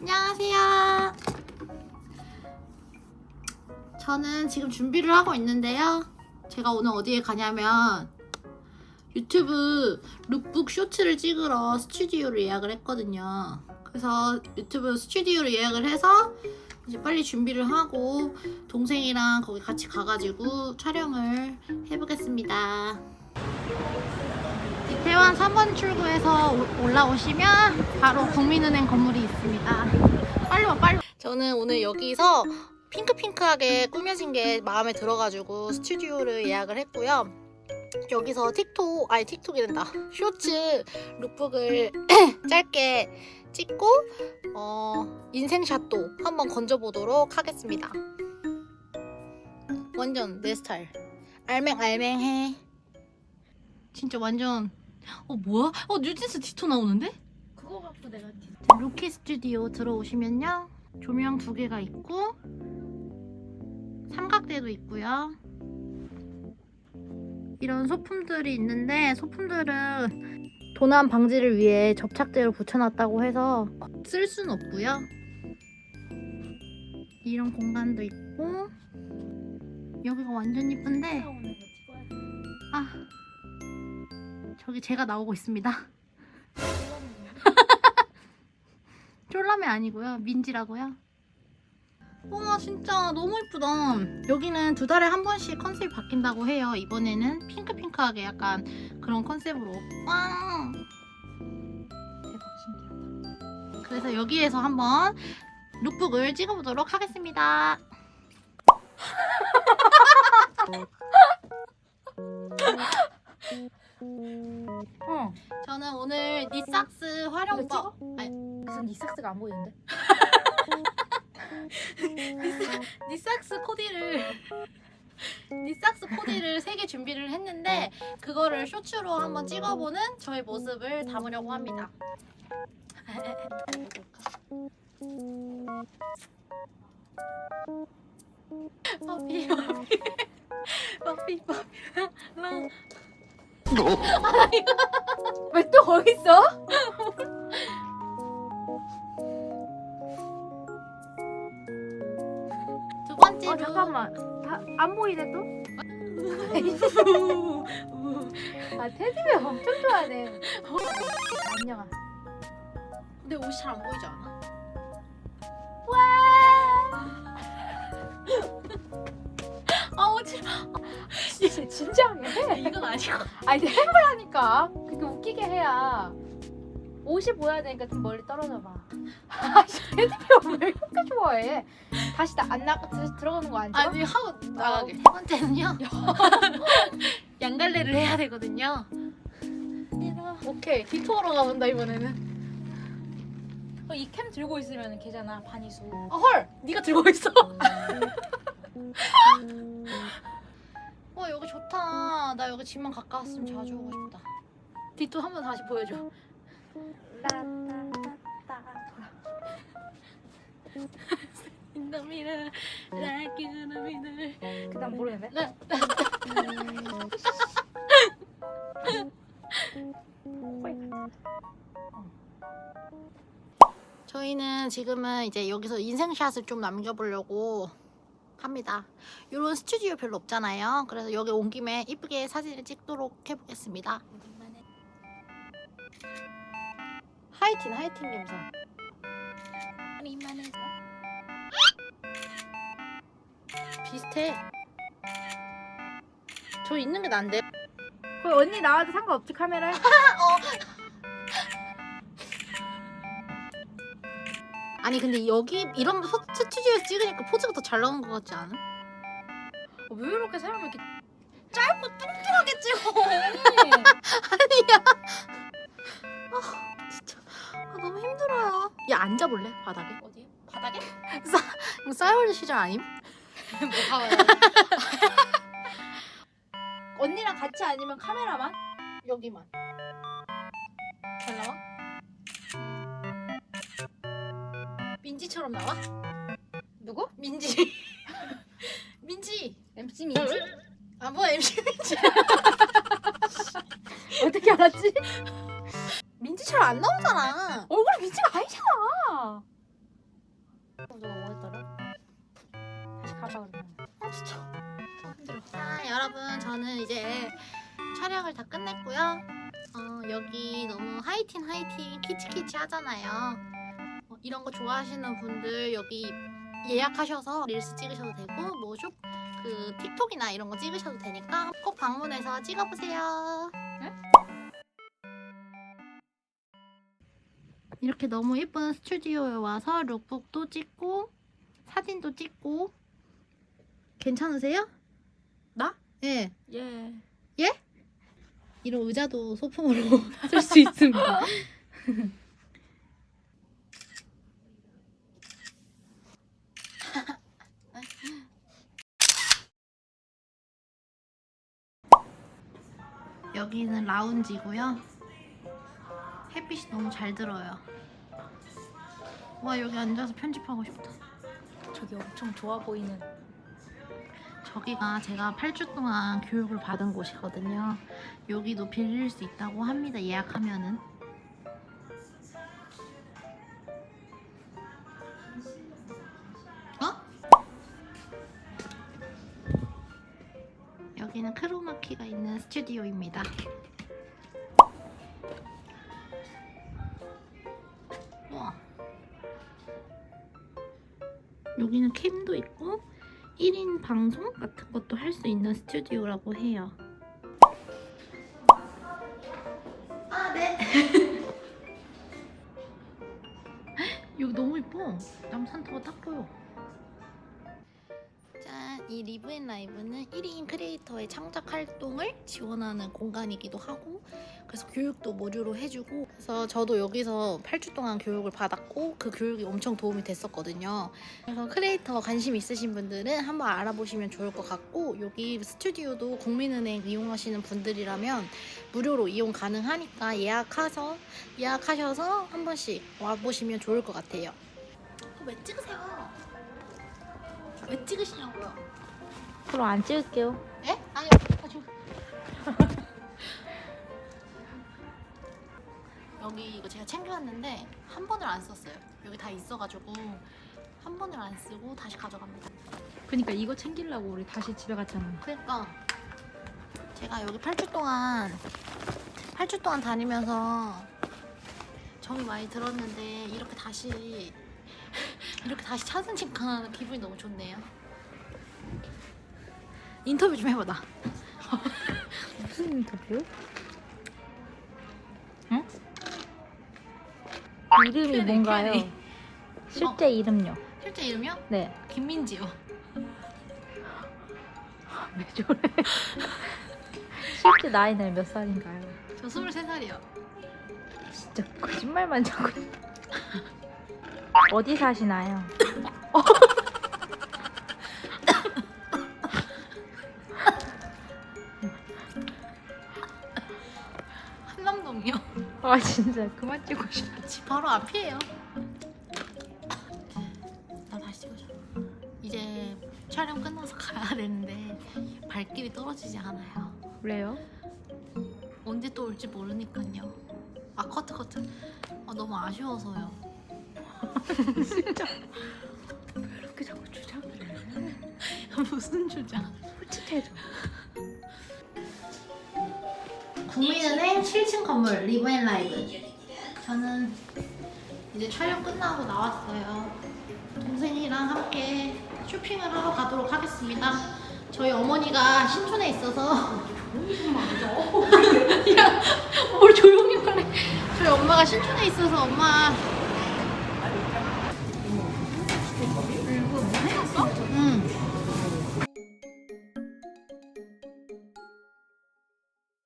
안녕하세요. 저는 지금 준비를 하고 있는데요. 제가 오늘 어디에 가냐면 유튜브 룩북 쇼츠를 찍으러 스튜디오를 예약을 했거든요. 그래서 유튜브 스튜디오를 예약을 해서 이제 빨리 준비를 하고 동생이랑 거기 같이 가가지고 촬영을 해보겠습니다. 이태원 3번 출구에서 오- 올라오시면 바로 국민은행 건물이 있습니다. 빨리 와, 빨리. 와. 저는 오늘 여기서 핑크핑크하게 꾸며진 게 마음에 들어가지고 스튜디오를 예약을 했고요. 여기서 틱톡, 아니 틱톡이 된다. 쇼츠 룩북을 짧게 찍고 어, 인생샷도 한번 건져보도록 하겠습니다. 완전 내 스타일. 알맹알맹해. 진짜 완전 어 뭐야? 어 뉴진스 디토 나오는데? 그거 갖고 내가 디토. 루키 스튜디오 들어오시면요 조명 두 개가 있고 삼각대도 있고요. 이런 소품들이 있는데 소품들은 도난 방지를 위해 접착제를 붙여놨다고 해서 쓸 수는 없고요. 이런 공간도 있고 여기가 완전 이쁜데 아 저기 제가 나오고 있습니다. 쫄라매 아니고요. 민지라고요. 와 진짜 너무 이쁘다. 여기는 두 달에 한 번씩 컨셉이 바뀐다고 해요. 이번에는 핑크핑크하게 약간 그런 컨셉으로. 와 대박 신기하다. 그래서 여기에서 한번 룩북을 찍어보도록 하겠습니다. 어. 저는 오늘 니삭스 활용법? 아니, 무슨 니삭스가 안 보이는데? 니삭스 코디를 니삭스 코디를 세 개 준비를 했는데 그거를 쇼츠로 한번 찍어보는 저의 모습을 담으려고 합니다. 빠삐 빠삐 빠삐 빠삐 랑 왜 또 거기 있어? 두 번째로 어 잠깐만. 다, 안 보이네 또? 아 테디베어 엄청 좋아하네. 안녕아. 근데 옷이 잘 안 보이지 않아? 아 진짜 진지하게 해. 이건 아니고 아니 해보라니까. 그게 웃기게 해야. 옷이 보여야 되니까 좀 멀리 떨어져 봐. 아씨 테디베어 왜 이렇게 좋아해? 다시 나, 안 나가 다시 들어가는 거 아니죠? 아니 하고 나가게 세 번째는요 양갈래를 해야 되거든요 오케이 디토어로 가본다 이번에는 어, 이캠 들고 있으면 걔잖아 반이수. 아, 헐 네가 들고 있어 와 여기 좋다 나 여기 집만 가까웠으면 자주 오고 싶다 디토 한번 다시 보여줘 그다음 모르겠네. 네. 저희는 지금은 이제 여기서 인생샷을 좀 남겨보려고 합니다. 이런 스튜디오 별로 없잖아요. 그래서 여기 온 김에 이쁘게 사진을 찍도록 해보겠습니다. 하이틴 하이틴 감성. 비슷해. 저 있는 게 난데. 거기 언니 나와도 상관없지 카메라에? 아니 근데 여기 이런 소- 스튜디오에서 찍으니까 포즈가 더 잘 나오는 것 같지 않아? 어, 왜 이렇게 사람을 이렇게 짧고 뚱뚱하게 찍어. 해? 아니야. 아 진짜 아, 너무 힘들어요. 야 앉아볼래 바닥에? 어디? 바닥에? 이거 싸이월드 시절 아님? 뭐 봐봐요. 언니랑 같이 아니면 카메라만? 여기만. 민지처럼 나와? 누구? 민지. 민지. MC 아, 민지? 아, 뭐 MC 민지. 어떻게 알았지? 민지처럼 안 나오잖아. 얼굴이 민지가 아니잖아. 어, 너가 뭐 했더라? 다시 가자 그러면. 아, 진짜. 힘들어. 자, 여러분, 저는 이제 촬영을 다 끝냈고요. 어, 여기 너무 하이틴 하이틴 키치키치 하잖아요. 어, 이런 거 좋아하시는 분들 여기 예약하셔서 릴스 찍으셔도 되고 뭐 쇼, 그 틱톡이나 이런 거 찍으셔도 되니까 꼭 방문해서 찍어보세요. 이렇게 너무 예쁜 스튜디오에 와서 룩북도 찍고 사진도 찍고 괜찮으세요? 나? 네. 예. 이런 의자도 소품으로 쓸 수 있습니다. 여기는 라운지고요. 햇빛이 너무 잘 들어요. 와 여기 앉아서 편집하고 싶다. 저기 엄청 좋아 보이는. 저기가 제가 8주 동안 교육을 받은 곳이거든요. 여기도 빌릴 수 있다고 합니다. 예약하면은. 여기는 크로마키가 있는 스튜디오입니다. 우와. 여기는 캠도 있고 1인 방송 같은 것도 할 수 있는 스튜디오라고 해요. 아, 네. 여기 너무 예뻐. 남산타워 딱 보여. 짠, 이 리브 앤 라이브는 1인 크리에이터의 창작 활동을 지원하는 공간이기도 하고 그래서 교육도 무료로 해주고 그래서 저도 여기서 8주 동안 교육을 받았고 그 교육이 엄청 도움이 됐었거든요. 그래서 크리에이터 관심 있으신 분들은 한번 알아보시면 좋을 것 같고 여기 스튜디오도 국민은행 이용하시는 분들이라면 무료로 이용 가능하니까 예약해서 예약하셔서 한 번씩 와보시면 좋을 것 같아요. 왜 찍으세요? 왜 찍으시냐고요? 그럼 안 찍을게요. 예? 아니, 아주. 여기 이거 제가 챙겨왔는데 한 번을 안 썼어요. 여기 다 있어가지고 한 번을 안 쓰고 다시 가져갑니다. 그러니까 이거 챙기려고 우리 다시 집에 갔잖아. 그러니까 제가 여기 8주 동안 8주 동안 다니면서 정이 많이 들었는데 이렇게 다시 이렇게 다시 찾으니까 기분이 너무 좋네요. 인터뷰 좀 해봐 나. 무슨 인터뷰? 응? 이름이 큐리, 뭔가요? 큐리. 실제 이름요. 실제 이름이요? 네. 김민지요. 왜 저래? 실제 나이는 몇 살인가요? 저 23살이요. 진짜 거짓말만 자꾸. 어디 사시나요? 아 진짜 그만 찍고 싶어. 집 바로 앞이에요. 나 다시 찍어줘. 이제 촬영 끝나서 가야 되는데 발길이 떨어지지 않아요. 그래요? 언제 또 올지 모르니까요. 아 커트 커트. 아, 너무 아쉬워서요. 진짜. 왜 이렇게 자꾸 주장을 해? 무슨 주장? 솔직해져. 국민은행 7층 건물 리브앤 라이브. 저는 이제 촬영 끝나고 나왔어요. 동생이랑 함께 쇼핑을 하러 가도록 하겠습니다. 저희 어머니가 신촌에 있어서 야, 뭘 조용히 말해. 저희 엄마가 신촌에 있어서 엄마